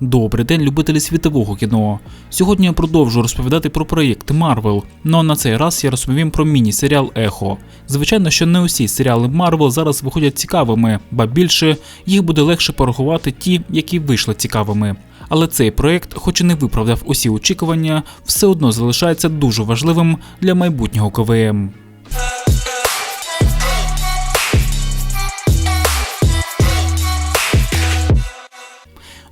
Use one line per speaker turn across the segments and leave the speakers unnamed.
Добрий день, любителі світового кіно. Сьогодні я продовжу розповідати про проєкти Марвел. Ну а на цей раз я розповім про міні-серіал Ехо. Звичайно, що не усі серіали Марвел зараз виходять цікавими, ба більше їх буде легше порахувати ті, які вийшли цікавими. Але цей проєкт, хоч і не виправдав усі очікування, все одно залишається дуже важливим для майбутнього КВМ.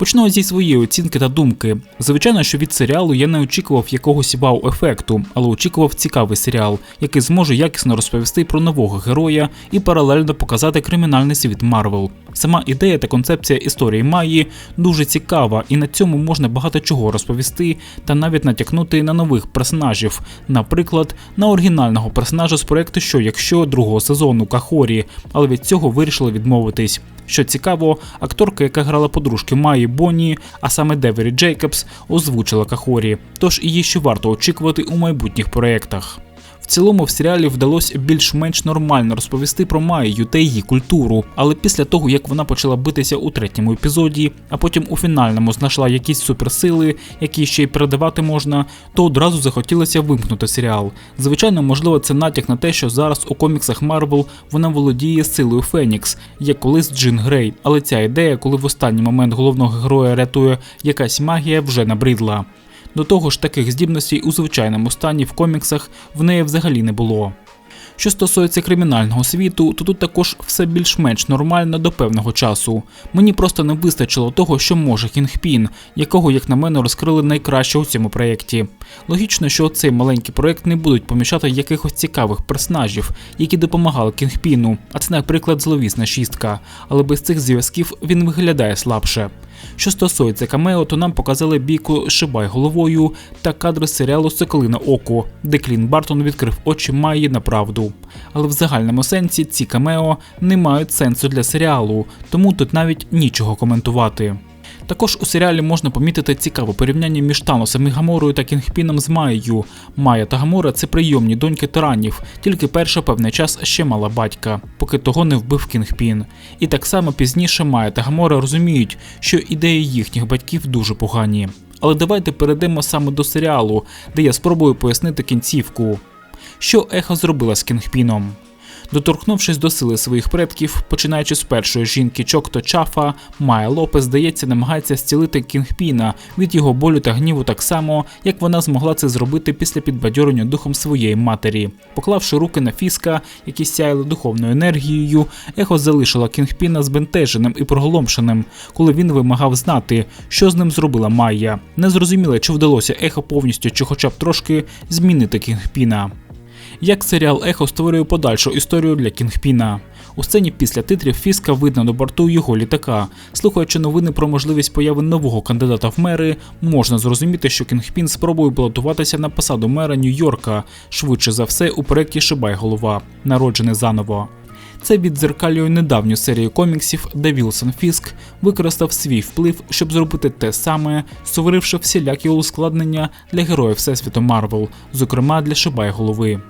Почну зі своєї оцінки та думки. Звичайно, що від серіалу я не очікував якогось вау-ефекту, але очікував цікавий серіал, який зможе якісно розповісти про нового героя і паралельно показати кримінальний світ Марвел. Сама ідея та концепція історії Майї дуже цікава, і на цьому можна багато чого розповісти та навіть натякнути на нових персонажів, наприклад, на оригінального персонажа з проекту Що якщо другого сезону Кахорі, але від цього вирішили відмовитись. Що цікаво, акторка, яка грала подружки Майї Бонні, а саме Девері Джейкобс, озвучила Кахорі, тож її ще варто очікувати у майбутніх проєктах. В цілому в серіалі вдалося більш-менш нормально розповісти про Майю та її культуру, але після того як вона почала битися у третьому епізоді, а потім у фінальному знайшла якісь суперсили, які ще й передавати можна, то одразу захотілося вимкнути серіал. Звичайно, можливо, це натяк на те, що зараз у коміксах Марвел вона володіє силою Фенікс, як колись Джин Грей. Але ця ідея, коли в останній момент головного героя рятує якась магія, вже набридла. До того ж, таких здібностей у звичайному стані в коміксах в неї взагалі не було. Що стосується кримінального світу, то тут також все більш-менш нормально до певного часу. Мені просто не вистачило того, що може Кінгпін, якого, як на мене, розкрили найкраще у цьому проєкті. Логічно, що цей маленький проєкт не будуть поміщати якихось цікавих персонажів, які допомагали Кінгпіну, а це, наприклад, зловісна шістка, але без цих зв'язків він виглядає слабше. Що стосується камео, то нам показали бійку Шибай головою та кадри серіалу Соколине Око, де Клін Бартон відкрив очі Майї на правду. Але в загальному сенсі ці камео не мають сенсу для серіалу, тому тут навіть нічого коментувати. Також у серіалі можна помітити цікаве порівняння між Таносом і Гаморою та Кінгпіном з Майєю. Майя та Гамора це прийомні доньки тиранів, тільки перша певний час ще мала батька, поки того не вбив Кінгпін. І так само пізніше Майя та Гамора розуміють, що ідеї їхніх батьків дуже погані. Але давайте перейдемо саме до серіалу, де я спробую пояснити кінцівку. Що ехо зробила з Кінгпіном? Доторкнувшись до сили своїх предків, починаючи з першої жінки Чокто Чафа, Майя Лопес, здається, намагається зцілити Кінгпіна від його болю та гніву так само, як вона змогла це зробити після підбадьорення духом своєї матері. Поклавши руки на фіска, які сяяли духовною енергією, ехо залишила Кінгпіна збентеженим і проголомшеним, коли він вимагав знати, що з ним зробила Майя. Не зрозуміло, чи вдалося ехо повністю чи хоча б трошки змінити Кінгпіна як серіал Ехо створює подальшу історію для Кінгпіна. У сцені після титрів Фіска видно до борту його літака. Слухаючи новини про можливість появи нового кандидата в мери, можна зрозуміти, що Кінгпін спробує балотуватися на посаду мера Нью-Йорка, швидше за все у проєкті Шибай голова, народжений заново. Це віддзеркалює недавню серію коміксів, де Вілсон Фіск використав свій вплив, щоб зробити те саме, створивши всілякі ускладнення для героїв Всесвіту Марвел, зокрема для Шибай голови.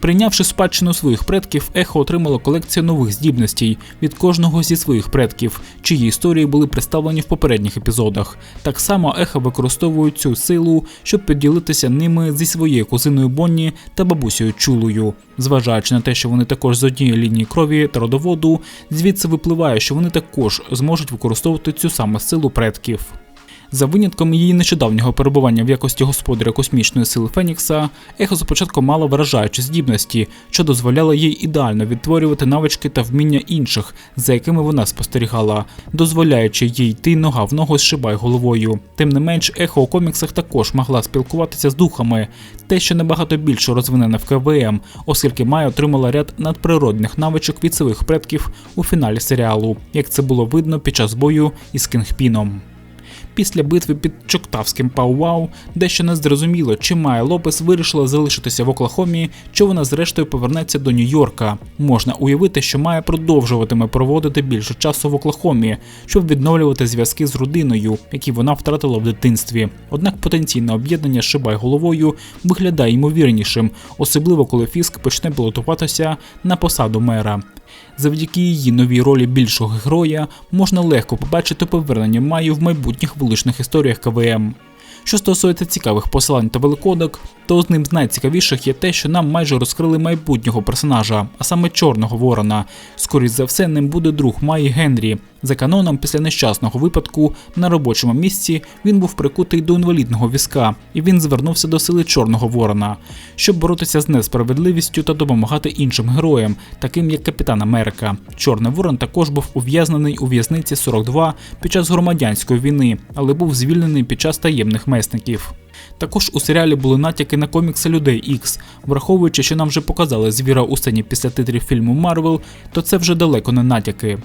Прийнявши спадщину своїх предків, ехо отримало колекцію нових здібностей від кожного зі своїх предків, чиї історії були представлені в попередніх епізодах. Так само ехо використовують цю силу, щоб поділитися ними зі своєю кузиною Бонні та бабусею Чулою. Зважаючи на те, що вони також з однієї лінії крові та родоводу, звідси випливає, що вони також зможуть використовувати цю саме силу предків. За винятком її нещодавнього перебування в якості господаря космічної сили Фенікса, Ехо спочатку мала вражаючі здібності, що дозволяло їй ідеально відтворювати навички та вміння інших, за якими вона спостерігала, дозволяючи їй йти нога в ногу з шибай головою. Тим не менш, ехо у коміксах також могла спілкуватися з духами, те, що набагато більше розвинене в КВМ, оскільки Майя отримала ряд надприродних навичок від своїх предків у фіналі серіалу, як це було видно під час бою із Кінгпіном. Після битви під Чоктавським Пау-Вау дещо не зрозуміло, чи Майя Лопес вирішила залишитися в Оклахомі, чи вона зрештою повернеться до Нью-Йорка. Можна уявити, що Майя продовжуватиме проводити більше часу в Оклахомі, щоб відновлювати зв'язки з родиною, які вона втратила в дитинстві. Однак потенційне об'єднання Шибай головою виглядає ймовірнішим, особливо коли Фіск почне балотуватися на посаду мера. Завдяки її новій ролі більшого героя можна легко побачити повернення Маю в майбутніх вуличних історіях КВМ. Що стосується цікавих посилань та великодок, то з ним з найцікавіших є те, що нам майже розкрили майбутнього персонажа, а саме Чорного Ворона. Скоріше за все, ним буде друг Майї Генрі. За каноном, після нещасного випадку на робочому місці він був прикутий до інвалідного візка, і він звернувся до сили Чорного Ворона, щоб боротися з несправедливістю та допомагати іншим героям, таким як Капітан Америка. Чорний Ворон також був ув'язнений у в'язниці 42 під час громадянської війни, але був звільнений під час таємних месників. Також у серіалі були натяки на комікси Людей Ікс, враховуючи, що нам вже показали звіра у сцені після титрів фільму Марвел, то це вже далеко не натяки.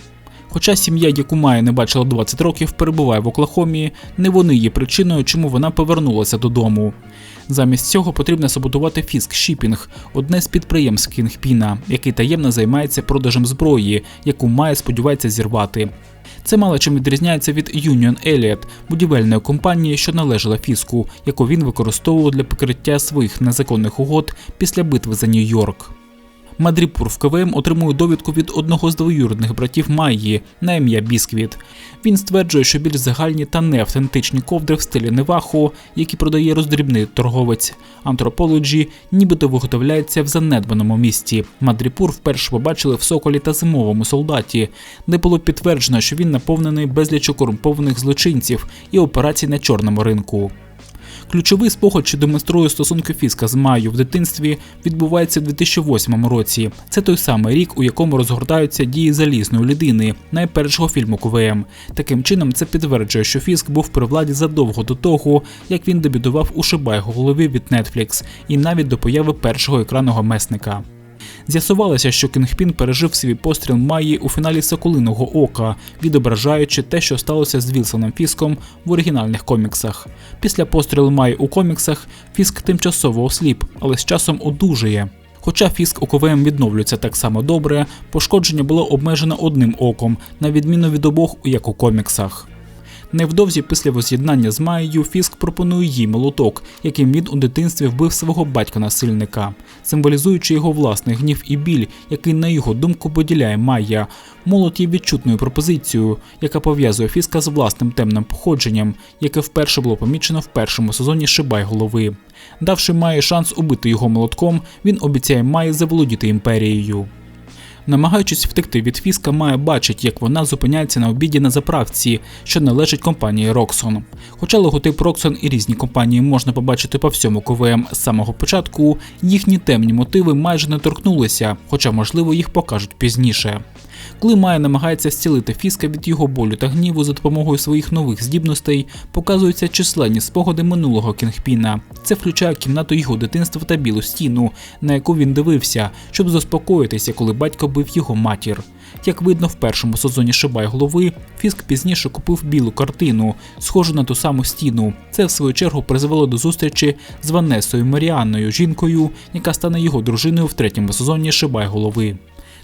Хоча сім'я, яку Майя не бачила 20 років, перебуває в Оклахомі, не вони є причиною, чому вона повернулася додому. Замість цього потрібно саботувати Фіск Шіпінг, одне з підприємств Кінгпіна, який таємно займається продажем зброї, яку Майя сподівається зірвати. Це мало чим відрізняється від Union Elliot, будівельної компанії, що належала Фіску, яку він використовував для покриття своїх незаконних угод після битви за Нью-Йорк. Мадріпур в КВМ отримує довідку від одного з двоюрідних братів Майї на ім'я Бісквіт. Він стверджує, що більш загальні та неавтентичні ковдри в стилі Невахо, які продає роздрібний торговець Anthropology, нібито виготовляються в занедбаному місті. Мадріпур вперше побачили в Соколі та зимовому солдаті, де було підтверджено, що він наповнений безлічу корумпованих злочинців і операцій на чорному ринку. Ключовий спогад, що демонструє стосунки Фіска з Майю в дитинстві, відбувається в 2008 році. Це той самий рік, у якому розгортаються дії залізної людини, найпершого фільму КВМ. Таким чином, це підтверджує, що Фіск був при владі задовго до того, як він дебютував у Шибайго голові від Netflix, і навіть до появи першого екранного месника. З'ясувалося, що Кінгпін пережив свій постріл Майї у фіналі Соколиного Ока, відображаючи те, що сталося з Вілсоном Фіском в оригінальних коміксах. Після пострілу Майї у коміксах Фіск тимчасово осліп, але з часом одужує. Хоча Фіск у КВМ відновлюється так само добре, пошкодження було обмежено одним оком, на відміну від обох, як у коміксах. Невдовзі після воз'єднання з Майєю Фіск пропонує їй молоток, яким він у дитинстві вбив свого батька-насильника, символізуючи його власний гнів і біль, який, на його думку, поділяє Майя. Молот є відчутною пропозицією, яка пов'язує Фіска з власним темним походженням, яке вперше було помічено в першому сезоні Шибай голови. Давши Майі шанс убити його молотком, він обіцяє Майі заволодіти імперією. Намагаючись втекти від Фіска, Майя бачить, як вона зупиняється на обіді на заправці, що належить компанії Roxxon. Хоча логотип Roxxon і різні компанії можна побачити по всьому КВМ з самого початку, їхні темні мотиви майже не торкнулися, хоча, можливо, їх покажуть пізніше. Коли Майя намагається зцілити Фіска від його болю та гніву за допомогою своїх нових здібностей, показуються численні спогади минулого Кінгпіна. Це включає кімнату його дитинства та білу стіну, на яку він дивився, щоб заспокоїтися, коли батько бив його матір. Як видно в першому сезоні Шибай голови, Фіск пізніше купив білу картину, схожу на ту саму стіну. Це в свою чергу призвело до зустрічі з Ванесою Маріанною, жінкою, яка стане його дружиною в третьому сезоні Шибай голови.